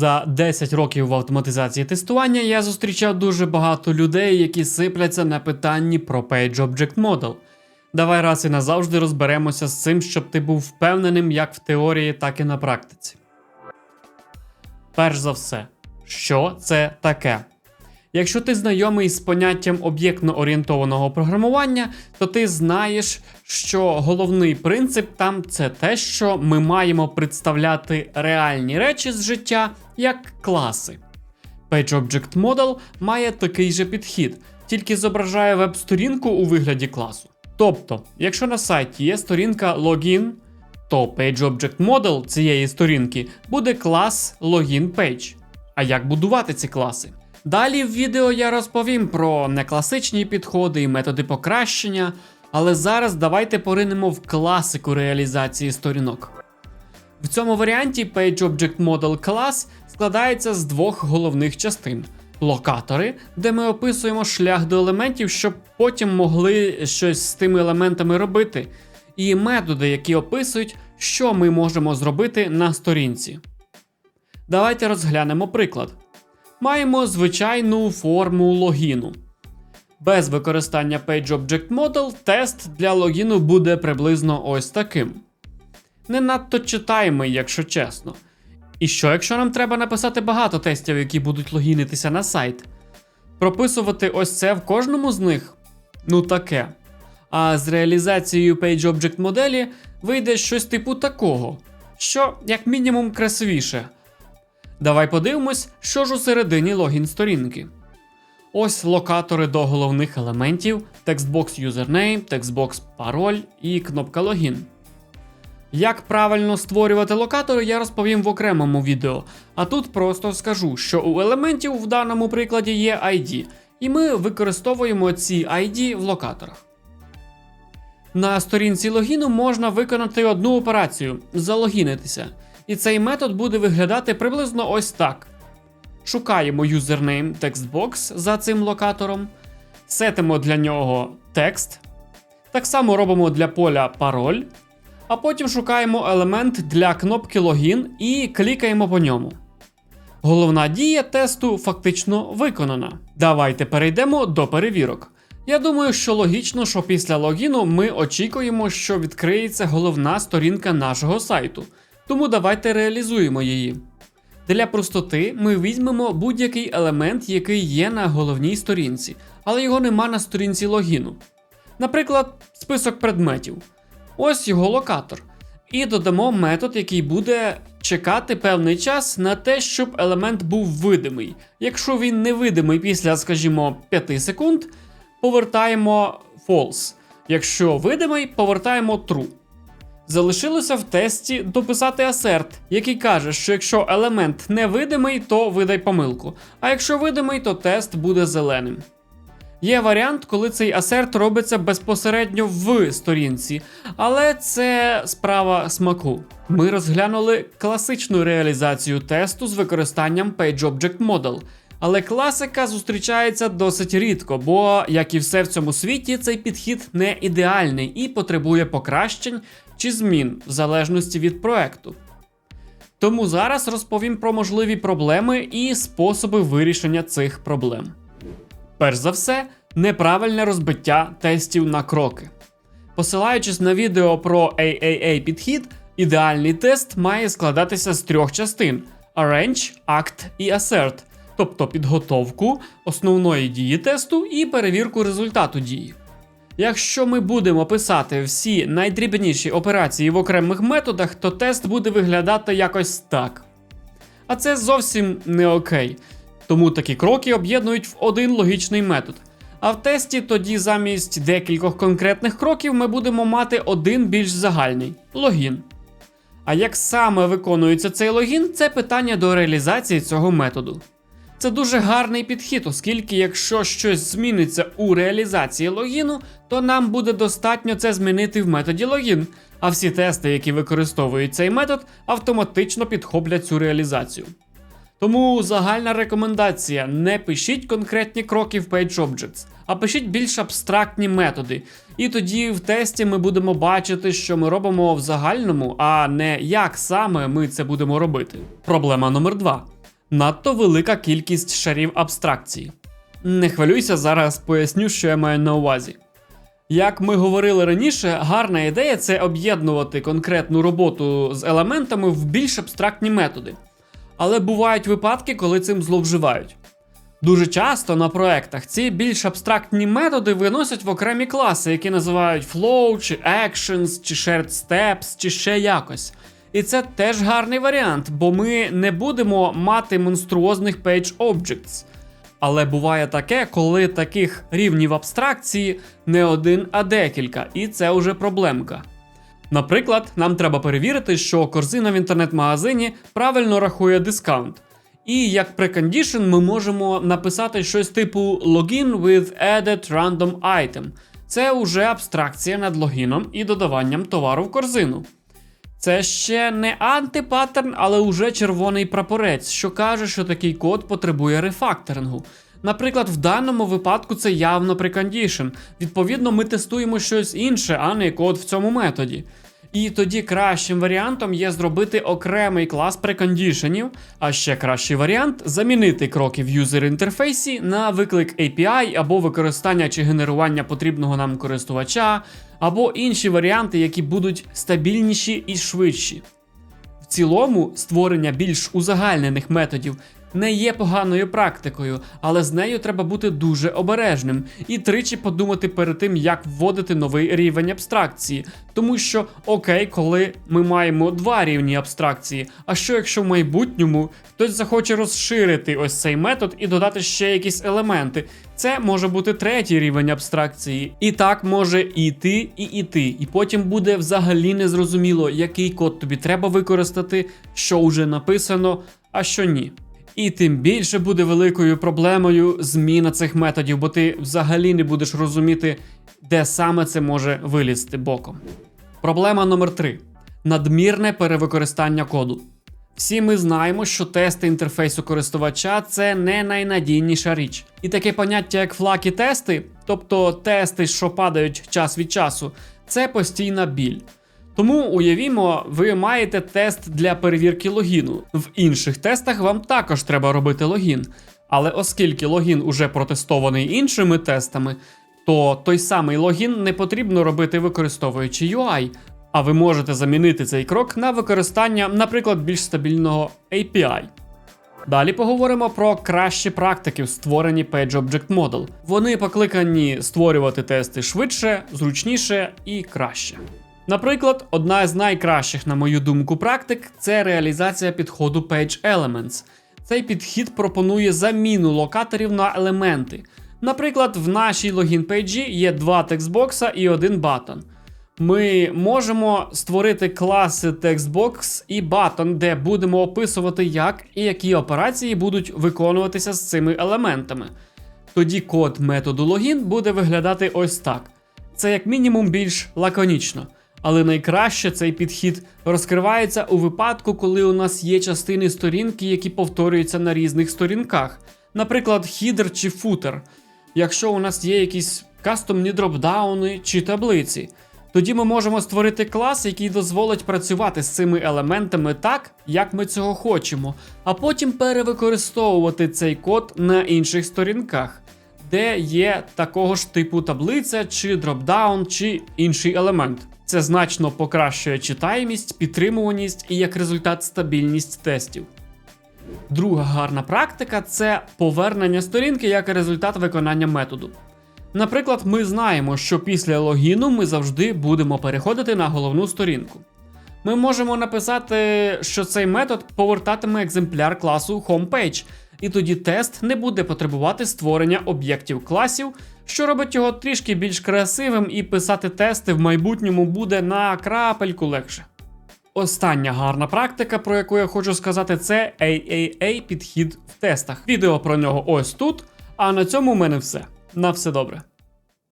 За 10 років в автоматизації тестування я зустрічав дуже багато людей, які сипляться на питанні про Page Object Model. Давай раз і назавжди розберемося з цим, щоб ти був впевненим як в теорії, так і на практиці. Перш за все, що це таке? Якщо ти знайомий з поняттям об'єктно орієнтованого програмування, то ти знаєш, що головний принцип там це те, що ми маємо представляти реальні речі з життя як класи. Page Object Model має такий же підхід, тільки зображає веб-сторінку у вигляді класу. Тобто, якщо на сайті є сторінка Login, то Page Object Model цієї сторінки буде клас Login Page. А як будувати ці класи? Далі в відео я розповім про некласичні підходи і методи покращення, але зараз давайте поринемо в класику реалізації сторінок. В цьому варіанті Page Object Model Class складається з двох головних частин: локатори, де ми описуємо шлях до елементів, щоб потім могли щось з тими елементами робити, і методи, які описують, що ми можемо зробити на сторінці. Давайте розглянемо приклад. Маємо звичайну форму логіну. Без використання Page Object Model тест для логіну буде приблизно ось таким. Не надто читаємий, якщо чесно. І що, якщо нам треба написати багато тестів, які будуть логінитися на сайт? Прописувати ось це в кожному з них? Ну таке. А з реалізацією Page Object моделі вийде щось типу такого, що, як мінімум, красивіше. Давай подивимось, що ж у середині логін сторінки. Ось локатори до головних елементів: текстбокс username, текстбокс пароль і кнопка логін. Як правильно створювати локатори, я розповім в окремому відео. А тут просто скажу, що у елементів в даному прикладі є ID, і ми використовуємо ці ID в локаторах. На сторінці логіну можна виконати одну операцію залогінитися. І цей метод буде виглядати приблизно ось так. Шукаємо юзернейм текстбокс за цим локатором, сетимо для нього текст. Так само робимо для поля пароль, а потім шукаємо елемент для кнопки логін і клікаємо по ньому. Головна дія тесту фактично виконана. Давайте перейдемо до перевірок. Я думаю, що логічно, що після логіну ми очікуємо, що відкриється головна сторінка нашого сайту. Тому давайте реалізуємо її. Для простоти ми візьмемо будь-який елемент, який є на головній сторінці, але його нема на сторінці логіну. Наприклад, список предметів. Ось його локатор. І додамо метод, який буде чекати певний час на те, щоб елемент був видимий. Якщо він невидимий після, скажімо, 5 секунд, повертаємо false. Якщо видимий, повертаємо true. Залишилося в тесті дописати асерт, який каже, що якщо елемент невидимий, то видай помилку. А якщо видимий, то тест буде зеленим. Є варіант, коли цей асерт робиться безпосередньо в сторінці, але це справа смаку. Ми розглянули класичну реалізацію тесту з використанням Page Object Model. Але класика зустрічається досить рідко, бо, як і все в цьому світі, цей підхід не ідеальний і потребує покращень чи змін в залежності від проекту. Тому зараз розповім про можливі проблеми і способи вирішення цих проблем. Перш за все, неправильне розбиття тестів на кроки. Посилаючись на відео про AAA підхід, ідеальний тест має складатися з трьох частин: Arrange, Act і Assert, тобто підготовку основної дії тесту і перевірку результату дії. Якщо ми будемо писати всі найдрібніші операції в окремих методах, то тест буде виглядати якось так. А це зовсім не окей. Тому такі кроки об'єднують в один логічний метод. А в тесті тоді замість декількох конкретних кроків ми будемо мати один більш загальний логін. А як саме виконується цей логін, це питання до реалізації цього методу. Це дуже гарний підхід, оскільки якщо щось зміниться у реалізації логіну, то нам буде достатньо це змінити в методі логін, а всі тести, які використовують цей метод, автоматично підхоплять цю реалізацію. Тому загальна рекомендація: не пишіть конкретні кроки в PageObjects, а пишіть більш абстрактні методи. І тоді в тесті ми будемо бачити, що ми робимо в загальному, а не як саме ми це будемо робити. Проблема номер два. Надто велика кількість шарів абстракції. Не хвилюйся, зараз поясню, що я маю на увазі. Як ми говорили раніше, гарна ідея це об'єднувати конкретну роботу з елементами в більш абстрактні методи. Але бувають випадки, коли цим зловживають. Дуже часто на проектах ці більш абстрактні методи виносять в окремі класи, які називають flow, чи actions, чи shared steps, чи ще якось. І це теж гарний варіант, бо ми не будемо мати монструозних page objects. Але буває таке, коли таких рівнів абстракції не один, а декілька, і це вже проблемка. Наприклад, нам треба перевірити, що корзина в інтернет-магазині правильно рахує дискаунт. І як precondition ми можемо написати щось типу login with added random item. Це уже абстракція над логіном і додаванням товару в корзину. Це ще не антипаттерн, але уже червоний прапорець, що каже, що такий код потребує рефакторингу. Наприклад, в даному випадку це явно precondition. Відповідно, ми тестуємо щось інше, а не код в цьому методі. І тоді кращим варіантом є зробити окремий клас прекондішенів, а ще кращий варіант замінити кроки в юзер інтерфейсі на виклик API або використання чи генерування потрібного нам користувача, або інші варіанти, які будуть стабільніші і швидші. В цілому, створення більш узагальнених методів не є поганою практикою, але з нею треба бути дуже обережним і тричі подумати перед тим, як вводити новий рівень абстракції. Тому що окей, коли ми маємо два рівні абстракції, а що якщо в майбутньому хтось захоче розширити ось цей метод і додати ще якісь елементи? Це може бути третій рівень абстракції. І так може і йти, і іти. І потім буде взагалі незрозуміло, який код тобі треба використати, що вже написано, а що ні. І тим більше буде великою проблемою зміна цих методів, бо ти взагалі не будеш розуміти, де саме це може вилізти боком. Проблема номер 3 надмірне перевикористання коду. Всі ми знаємо, що тести інтерфейсу користувача це не найнадійніша річ. І таке поняття, як флакі тести, тобто тести, що падають час від часу, це постійна біль. Тому уявімо, ви маєте тест для перевірки логіну. В інших тестах вам також треба робити логін. Але оскільки логін уже протестований іншими тестами, то той самий логін не потрібно робити використовуючи UI, а ви можете замінити цей крок на використання, наприклад, більш стабільного API. Далі поговоримо про кращі практики в створенні PageObject Model. Вони покликані створювати тести швидше, зручніше і краще. Наприклад, одна з найкращих, на мою думку, практик це реалізація підходу Page Elements. Цей підхід пропонує заміну локаторів на елементи. Наприклад, в нашій логін пейджі є два текстбокса і один батон. Ми можемо створити класи текстбокс і батон, де будемо описувати, як і які операції будуть виконуватися з цими елементами. Тоді код методу логін буде виглядати ось так. Це як мінімум більш лаконічно. Але найкраще цей підхід розкривається у випадку, коли у нас є частини сторінки, які повторюються на різних сторінках. Наприклад, хідер чи футер. Якщо у нас є якісь кастомні дропдауни чи таблиці, тоді ми можемо створити клас, який дозволить працювати з цими елементами так, як ми цього хочемо, а потім перевикористовувати цей код на інших сторінках, де є такого ж типу таблиця, чи дропдаун, чи інший елемент. Це значно покращує читаємість, підтримуваність і як результат стабільність тестів. Друга гарна практика це повернення сторінки як результат виконання методу. Наприклад, ми знаємо, що після логіну ми завжди будемо переходити на головну сторінку. Ми можемо написати, що цей метод повертатиме екземпляр класу homepage, і тоді тест не буде потребувати створення об'єктів класів, що робить його трішки більш красивим, і писати тести в майбутньому буде на крапельку легше. Остання гарна практика, про яку я хочу сказати, це AAA підхід в тестах. Відео про нього ось тут. А на цьому в мене все. На все добре.